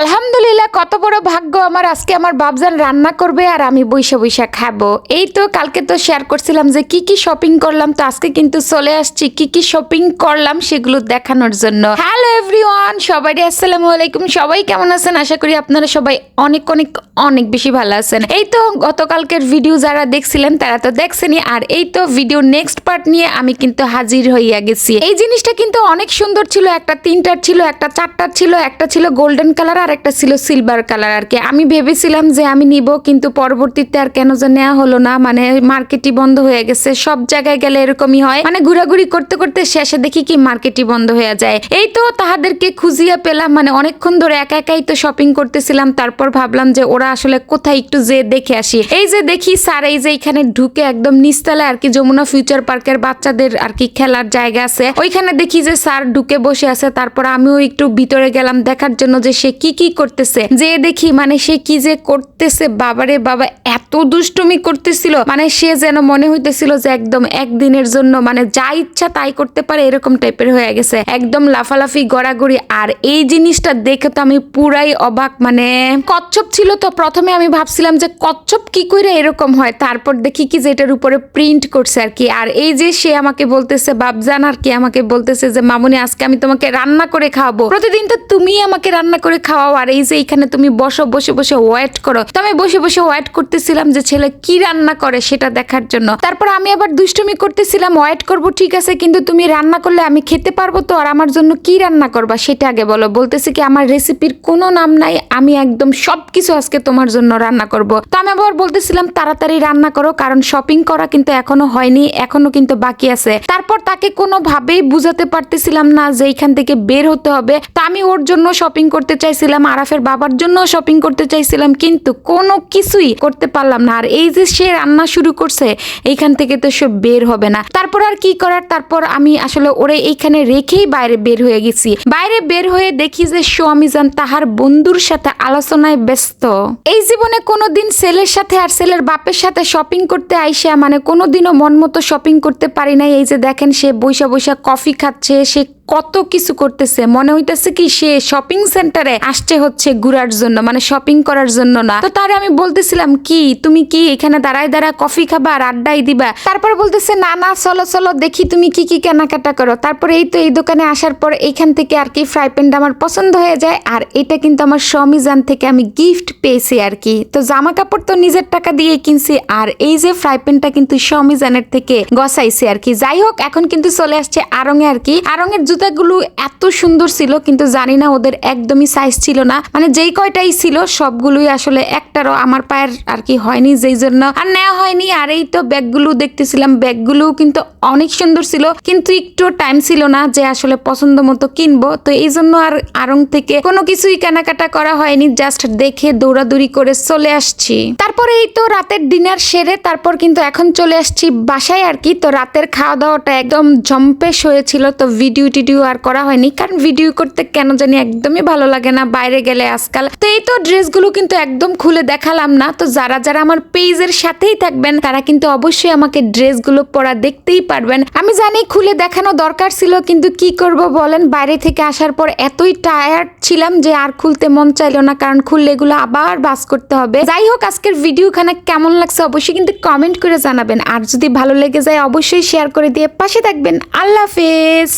আলহামদুলিল্লাহ, কত বড় ভাগ্য আমার। আজকে আমার বাবজান রান্না করবে আর আমি বৈশা বৈশা খাব। এই তো কালকে তো শেয়ার করছিলাম যে কি কি শপিং করলাম, তো আজকে কিন্তু চলে আসছি কি কি শপিং করলাম সেগুলো দেখানোর জন্য। হ্যালো এভরিওয়ান সবাই আসসালামু আলাইকুম। সবাই কেমন আছেন? আশা করি আপনারা সবাই অনেক অনেক অনেক বেশি ভালো আছেন। এই তো গতকালকের ভিডিও যারা দেখছিলেন, তারা তো দেখছেনই। আর এই তো ভিডিও নেক্সট পার্ট নিয়ে আমি কিন্তু হাজির হইয়া গেছি। এই জিনিসটা কিন্তু অনেক সুন্দর ছিল। একটা তিনটার ছিল, একটা চারটার ছিল, একটা ছিল গোল্ডেন কালার আর একটা ছিল সিলভার কালার আর কি। আমি ভেবেছিলাম যে আমি নিব, কিন্তু পরবর্তীতে আর কেন যে নেওয়া হলো না। মানে মার্কেটই বন্ধ হয়ে গেছে। সব জায়গায় গেলে এরকমই হয়। মানে ঘোরাঘুরি করতে করতে শেষে দেখি কি মার্কেটই বন্ধ হয়ে যায়। এই তো তাহাদেরকে খুঁজিয়ে পেলাম। মানে অনেকক্ষণ ধরে একা একাই তো শপিং করতেছিলাম। তারপর ভাবলাম যে ওরা আসলে কোথায় একটু যে দেখে আসি। এই যে দেখি স্যার, এই যে এখানে ঢুকে একদম নিচতলা আর কি যমুনা ফিউচার পার্কের বাচ্চাদের আর কি খেলার জায়গা আছে। ওইখানে দেখি যে স্যার ঢুকে বসে আছে। তারপর আমিও একটু ভিতরে গেলাম দেখার জন্য যে সে কি কি করতেছে? যে দেখি মানে সে কি যে করতেছে, বাবারে বাবা, এত দুষ্টুমি করতেছিল। মানে সে যেন মনে হইতেছিল যে একদম একদিনের জন্য মানে যা ইচ্ছা তাই করতে পারে এরকম টাইপের হয়ে গেছে। একদম লাফালাফি, গড়াগড়ি। আর এই জিনিসটা দেখে তো আমি পুরাই অবাক মানে কচ্ছপ ছিল তো। প্রথমে আমি ভাবছিলাম যে কচ্ছপ কি করে এরকম হয়? তারপর দেখি কি যে এটার উপরে প্রিন্ট করছে আর কি। আর এই যে সে আমাকে বলতেছে বাবজান আর কি আমাকে বলতেছে যে, মামুনি, আজকে আমি তোমাকে রান্না করে খাওয়াবো। প্রতিদিন তো তুমি আমাকে রান্না করে খাওয়াও আর এই যে এখানে তুমি বসো, বসে বসে ওয়েট করো। তো আমি বসে বসে ওয়েট করতেছিলাম যে ছেলে কি রান্না করে সেটা দেখার জন্য। তারপর আমি আবার দুষ্টুমি করতেছিলাম ওয়েট করব, ঠিক আছে, কিন্তু তুমি রান্না করলে আমি খেতে পারব তো, আর আমার জন্য কি রান্না করবা সেটা আগে বলো। বলতেছে কি, আমার রেসিপির কোনো নাম নাই, আমি একদম সব কিছু আজকে তোমার জন্য রান্না করব। তো আমি আবার বলতেছিলাম, তাড়াতাড়ি রান্না করো, কারণ শপিং করা কিন্তু এখনও হয়নি, এখনও কিন্তু বাকি আছে। তারপর তাকে কোনোভাবেই বুঝাতে পারতেছিলাম না যে এইখান থেকে বের হতে হবে। তো আমি ওর জন্য শপিং করতে চাইছিলাম আরাফের বাবার জন্য শপিং করতে চাইছিলাম, কিন্তু কোনো কিছুই করতে পারলাম না। আর এই যে সে রান্না শুরু করছে, এইখান থেকে তো সে বের হবে না। তারপর আর কি করার? তারপর আমি আসলে ওরে এইখানে রেখেই বাইরে বের হয়ে গেছি। বাইরে বের হয়ে দেখি যে স্বামীজান তাহার বন্ধুর সাথে আলোচনায় ব্যস্ত। এই জীবনে কোনোদিন ছেলের সাথে আর ছেলের বাপের সাথে শপিং করতে আইসা মানে কোনোদিনও মন মতো শপিং করতে পারি নাই। এই যে দেখেন সে বৈশা বৈশা কফি খাচ্ছে, সে কত কিছু করতেছে। মনে হইতেছে কি সে শপিং সেন্টারে আসছে হচ্ছে ঘুরার জন্য মানে শপিং করার জন্য না। তো তারে আমি বলতেছিলাম, কি? তুমি কি এখানে দাঁড়ায় দাঁড়া কফি খাবা আর আড্ডাই দিবা? তারপর বলতেছে, না না, চলো চলো, দেখি তুমি কি কি কেনাকাটা করো। তারপরে এই তো এই দোকানে আসার পর এখান থেকে আর কি ফ্রাই প্যানটা আমার পছন্দ হয়ে যায়। আর এটা কিন্তু আমার সমিজান থেকে আমি গিফট পেয়েছি আর কি। তো জামা কাপড় তো নিজের টাকা দিয়ে কিনছি, আর এই যে ফ্রাই প্যানটা কিন্তু সমিজানের থেকে গসাইছি আর কি। যাই হোক, এখন কিন্তু চলে আসছে আরঙে আর কি। আরঙের জুতাগুলো এত সুন্দর ছিল, কিন্তু জানি না ওদের একদমই সাইজ ছিল না। মানে যেই কয়টাই ছিল, সবগুলোই আসলে একটারও আমার পায়ের আর কি হয়নি, যেই জন্য আর নেওয়া হয়নি। আর এই তো ব্যাগগুলো দেখতেছিলাম, ব্যাগগুলোও কিন্তু অনেক সুন্দর ছিল, কিন্তু একটু টাইম ছিল না যে আসলে পছন্দ মতো কিনবো। তো এই জন্য আর আরং থেকে কোনো কিছুই কেনাকাটা করা হয়নি জাস্ট দেখে দৌড়াদৌড়ি করে চলে আসছি। তারপরে এই তো রাতের ডিনার সেরে তারপর কিন্তু এখন চলে আসছি বাসায় আর কি। তো রাতের খাওয়া দাওয়াটা একদম জম্পেশ হয়েছিল, তো ভিডিও আর করা হয়নি, কারণ ভিডিও করতে কেন জানি একদমই ভালো লাগে না, বাইরে গেলে আজকাল। তো এই তো ড্রেসগুলো কিন্তু একদম খুলে দেখালাম না, তো যারা যারা আমার পেজের সাথেই থাকবেন, তারা কিন্তু অবশ্যই আমাকে ড্রেসগুলো পরা দেখতেই পারবেন। আমি জানি খুলে দেখানো দরকার ছিল, কিন্তু কি করব বলেন? বাইরে থেকে আসার পর এতই টায়ার্ড ছিলাম যে আর খুলতে মন চাইলো না, কারণ খুললে এগুলো আবার বাস করতে হবে। যাই হোক, আজকের ভিডিও ভিডিওখানে কেমন লাগছে অবশ্যই কিন্তু কমেন্ট করে জানাবেন, আর যদি ভালো লেগে যায় অবশ্যই শেয়ার করে দিয়ে পাশে থাকবেন। আল্লাহ হাফেজ!